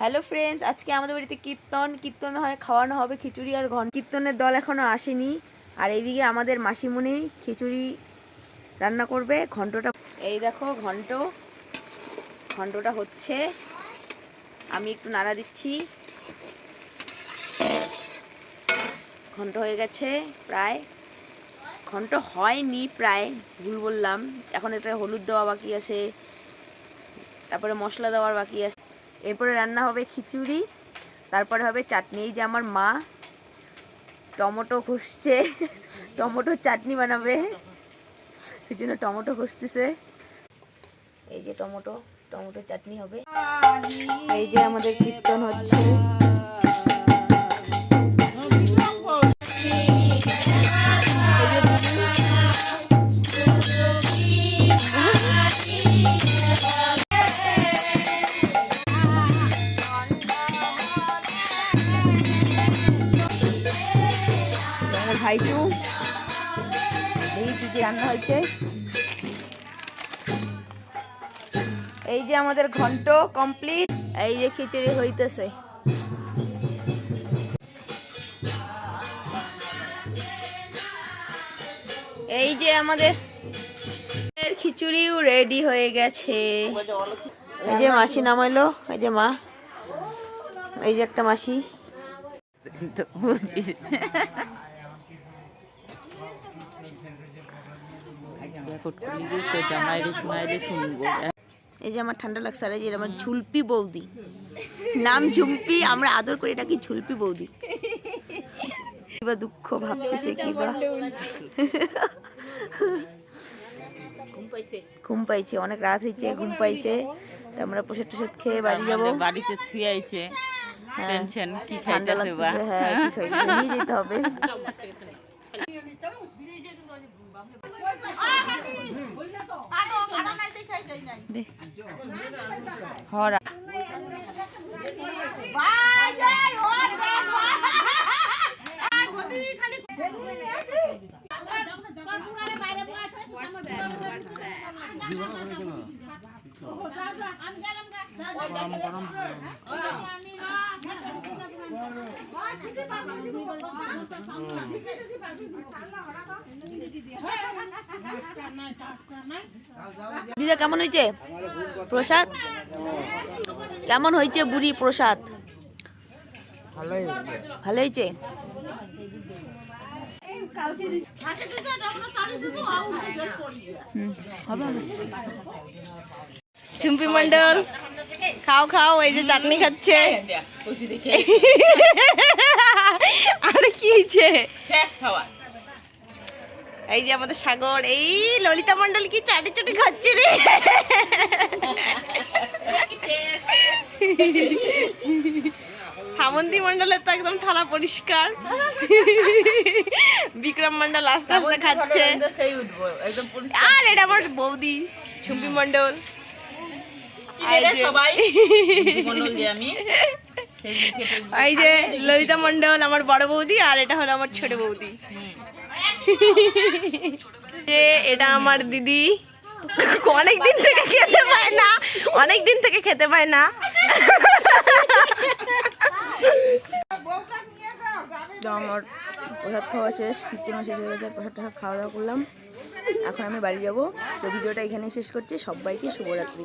Hello friends আজকে আমাদের বাড়িতে কীর্তন। কীর্তন হয়, খাওয়ানো হবে খিচুড়ি আর ঘন কীর্তনের দল এখনও আসেনি। আর এইদিকে আমাদের মাসিমণি খিচুড়ি রান্না করবে, ঘন্টটা এই দেখো, ঘন্ট। ঘন্টটা হচ্ছে। আমি একটু নাড়া দিচ্ছি। ঘন্ট হয়ে গেছে, প্রায়। ঘন্ট হয়নি, প্রায়। ভুল বললাম। এখন এটা হলুদ দেওয়া বাকি আছে। তারপরে মশলা দেওয়ার বাকি আছে। এরপরে রান্না হবে খিচুড়ি, তারপরে হবে চাটনি, এই যে আমার মা টমেটো ঘষছে, টমেটো চাটনি বানাবে, এই জন্য টমেটো ঘষতেছে। এই যে টমেটো টমেটো চাটনি হবে। এই যে আমাদের কীর্তন হচ্ছে। এই কি কি রান্না হয়েছে। এই যে আমাদের ঘন্ট কমপ্লিট এই যে খিচুড়ি হইতেছে। এই যে আমাদের খিচুড়িও রেডি হয়ে গেছে। এই যে মাসি নামাইলো এই যে মা। এই যে একটা মাসি। এই যে আমার ঠান্ডা লাগছে আর এই যে আমার ঝুলপি বৌদি। নাম ঝুমপি আমরা আদর করি নাকি ঝুলপি বৌদি? কিবা দুঃখ ভাবতেছে কিবা। ঘুম পাইছে। অনেক রাত হয়েছে ঘুম পাইছে। আমরা প্রসাদ টসাদ খেয়ে বাড়ি যাব। বাড়িতে থুয়ে আইছে। হ্যাঁ। টেনশন কি ঠান্ডা খাইতেছে বা? লাগতেছে হ্যাঁ কি নিয়ে যেতে হবে। হরা। দিদা কেমন হয়েছে? প্রসাদ? কেমন হয়েছে বুড়ি প্রসাদ? ভালো হয়েছে। ঝুম্পি মন্ডল খাও খাও এই যে চাটনি খাচ্ছে। আরে কি হয়েছে শেষ খাওয়া। এই যে আমাদের সাগর এই ললিতা মন্ডল কি চাটি চুটি খাচ্ছে রে? সামন্তী মন্ডলের তো একদম থালা পরিষ্কার। বিক্রম মন্ডল আস্তে আস্তে খাচ্ছে। আর এটা আমার বৌদি ঝুম্পি মন্ডল সবাই? আমি। এই যে ললিতা মন্ডল আমার বড় বৌদি, আর এটা হলো আমার ছোট বৌদি। যে এটা আমার দিদি। অনেক দিন থেকে খেতে পায় না অনেক দিন থেকে খেতে পায় না। আমার প্রসাদ খাওয়া শেষ, কীর্তন শেষ হয়ে গেছে, প্রসাদ খাওয়া দাওয়া করলাম। এখন আমি বাড়ি যাব। তো ভিডিওটা এখানে শেষ করছি। সবাইকে শুভরাত্রি।